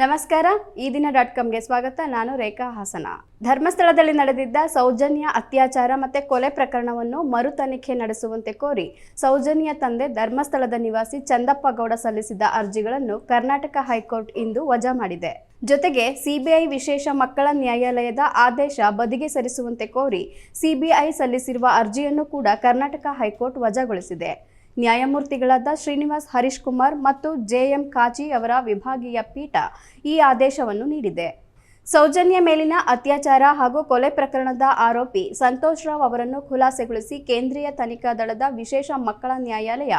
ನಮಸ್ಕಾರ, ಈ ದಿನ ಡಾಟ್ ಕಾಮ್ಗೆ ಸ್ವಾಗತ. ನಾನು ರೇಖಾ ಹಾಸನ. ಧರ್ಮಸ್ಥಳದಲ್ಲಿ ನಡೆದಿದ್ದ ಸೌಜನ್ಯ ಅತ್ಯಾಚಾರ ಮತ್ತೆ ಕೊಲೆ ಪ್ರಕರಣವನ್ನು ಮರು ತನಿಖೆ ನಡೆಸುವಂತೆ ಕೋರಿ ಸೌಜನ್ಯ ತಂದೆ ಧರ್ಮಸ್ಥಳದ ನಿವಾಸಿ ಚಂದಪ್ಪ ಗೌಡ ಸಲ್ಲಿಸಿದ್ದ ಅರ್ಜಿಗಳನ್ನು ಕರ್ನಾಟಕ ಹೈಕೋರ್ಟ್ ಇಂದು ವಜಾ ಮಾಡಿದೆ. ಜೊತೆಗೆ ಸಿಬಿಐ ವಿಶೇಷ ಮಕ್ಕಳ ನ್ಯಾಯಾಲಯದ ಆದೇಶ ಬದಿಗೆ ಸರಿಸುವಂತೆ ಕೋರಿ ಸಿಬಿಐ ಸಲ್ಲಿಸಿರುವ ಅರ್ಜಿಯನ್ನು ಕೂಡ ಕರ್ನಾಟಕ ಹೈಕೋರ್ಟ್ ವಜಾಗೊಳಿಸಿದೆ. ನ್ಯಾಯಮೂರ್ತಿಗಳಾದ ಶ್ರೀನಿವಾಸ್ ಹರೀಶ್ ಕುಮಾರ್ ಮತ್ತು ಜೆಎಂ ಕಾಜಿ ಅವರ ವಿಭಾಗೀಯ ಪೀಠ ಈ ಆದೇಶವನ್ನು ನೀಡಿದೆ. ಸೌಜನ್ಯ ಮೇಲಿನ ಅತ್ಯಾಚಾರ ಹಾಗೂ ಕೊಲೆ ಪ್ರಕರಣದ ಆರೋಪಿ ಸಂತೋಷ್ ರಾವ್ ಅವರನ್ನು ಖುಲಾಸೆಗೊಳಿಸಿ ಕೇಂದ್ರೀಯ ತನಿಖಾ ದಳದ ವಿಶೇಷ ಮಕ್ಕಳ ನ್ಯಾಯಾಲಯ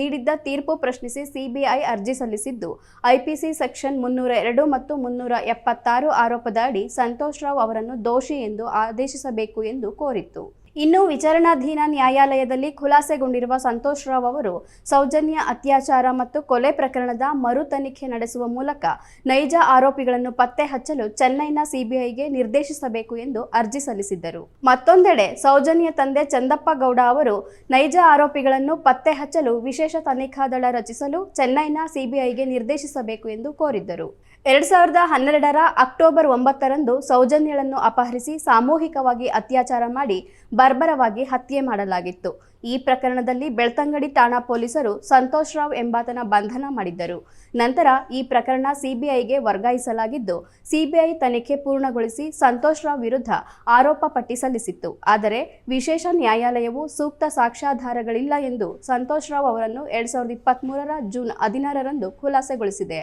ನೀಡಿದ್ದ ತೀರ್ಪು ಪ್ರಶ್ನಿಸಿ ಸಿಬಿಐ ಅರ್ಜಿ ಸಲ್ಲಿಸಿದ್ದು, ಐಪಿಸಿ ಸೆಕ್ಷನ್ ಮುನ್ನೂರ ಎರಡು ಮತ್ತು ಮುನ್ನೂರ ಎಪ್ಪತ್ತಾರು ಆರೋಪದ ಅಡಿ ಸಂತೋಷ್ ರಾವ್ ಅವರನ್ನು ದೋಷಿ ಎಂದು ಆದೇಶಿಸಬೇಕು ಎಂದು ಕೋರಿತ್ತು. ಇನ್ನು ವಿಚಾರಣಾಧೀನ ನ್ಯಾಯಾಲಯದಲ್ಲಿ ಖುಲಾಸೆಗೊಂಡಿರುವ ಸಂತೋಷ್ ರಾವ್ ಅವರು ಸೌಜನ್ಯ ಅತ್ಯಾಚಾರ ಮತ್ತು ಕೊಲೆ ಪ್ರಕರಣದ ಮರು ತನಿಖೆ ನಡೆಸುವ ಮೂಲಕ ನೈಜ ಆರೋಪಿಗಳನ್ನು ಪತ್ತೆ ಹಚ್ಚಲು ಚೆನ್ನೈನ ಸಿಬಿಐಗೆ ನಿರ್ದೇಶಿಸಬೇಕು ಎಂದು ಅರ್ಜಿ ಸಲ್ಲಿಸಿದ್ದರು. ಮತ್ತೊಂದೆಡೆ ಸೌಜನ್ಯ ತಂದೆ ಚಂದಪ್ಪ ಗೌಡ ಅವರು ನೈಜ ಆರೋಪಿಗಳನ್ನು ಪತ್ತೆ ಹಚ್ಚಲು ವಿಶೇಷ ತನಿಖಾ ದಳ ರಚಿಸಲು ಚೆನ್ನೈನ ಸಿಬಿಐಗೆ ನಿರ್ದೇಶಿಸಬೇಕು ಎಂದು ಕೋರಿದ್ದರು. ಎರಡ್ ಸಾವಿರದ ಹನ್ನೆರಡರ ಅಕ್ಟೋಬರ್ ಒಂಬತ್ತರಂದು ಸೌಜನ್ಯಳನ್ನು ಅಪಹರಿಸಿ ಸಾಮೂಹಿಕವಾಗಿ ಅತ್ಯಾಚಾರ ಮಾಡಿ ಬರ್ಬರವಾಗಿ ಹತ್ಯೆ ಮಾಡಲಾಗಿತ್ತು. ಈ ಪ್ರಕರಣದಲ್ಲಿ ಬೆಳ್ತಂಗಡಿ ಠಾಣಾ ಪೊಲೀಸರು ಸಂತೋಷ್ ರಾವ್ ಎಂಬಾತನ ಬಂಧನ ಮಾಡಿದ್ದರು. ನಂತರ ಈ ಪ್ರಕರಣ ಸಿಬಿಐಗೆ ವರ್ಗಾಯಿಸಲಾಗಿದ್ದು, ಸಿಬಿಐ ತನಿಖೆ ಪೂರ್ಣಗೊಳಿಸಿ ಸಂತೋಷ್ ರಾವ್ ವಿರುದ್ಧ ಆರೋಪ ಪಟ್ಟಿ ಸಲ್ಲಿಸಿತ್ತು. ಆದರೆ ವಿಶೇಷ ನ್ಯಾಯಾಲಯವು ಸೂಕ್ತ ಸಾಕ್ಷ್ಯಾಧಾರಗಳಿಲ್ಲ ಎಂದು ಸಂತೋಷ್ ರಾವ್ ಅವರನ್ನು ಎರಡ್ ಸಾವಿರದ ಇಪ್ಪತ್ತ್ಮೂರರ ಜೂನ್ ಹದಿನಾರರಂದು ಖುಲಾಸೆಗೊಳಿಸಿದೆ.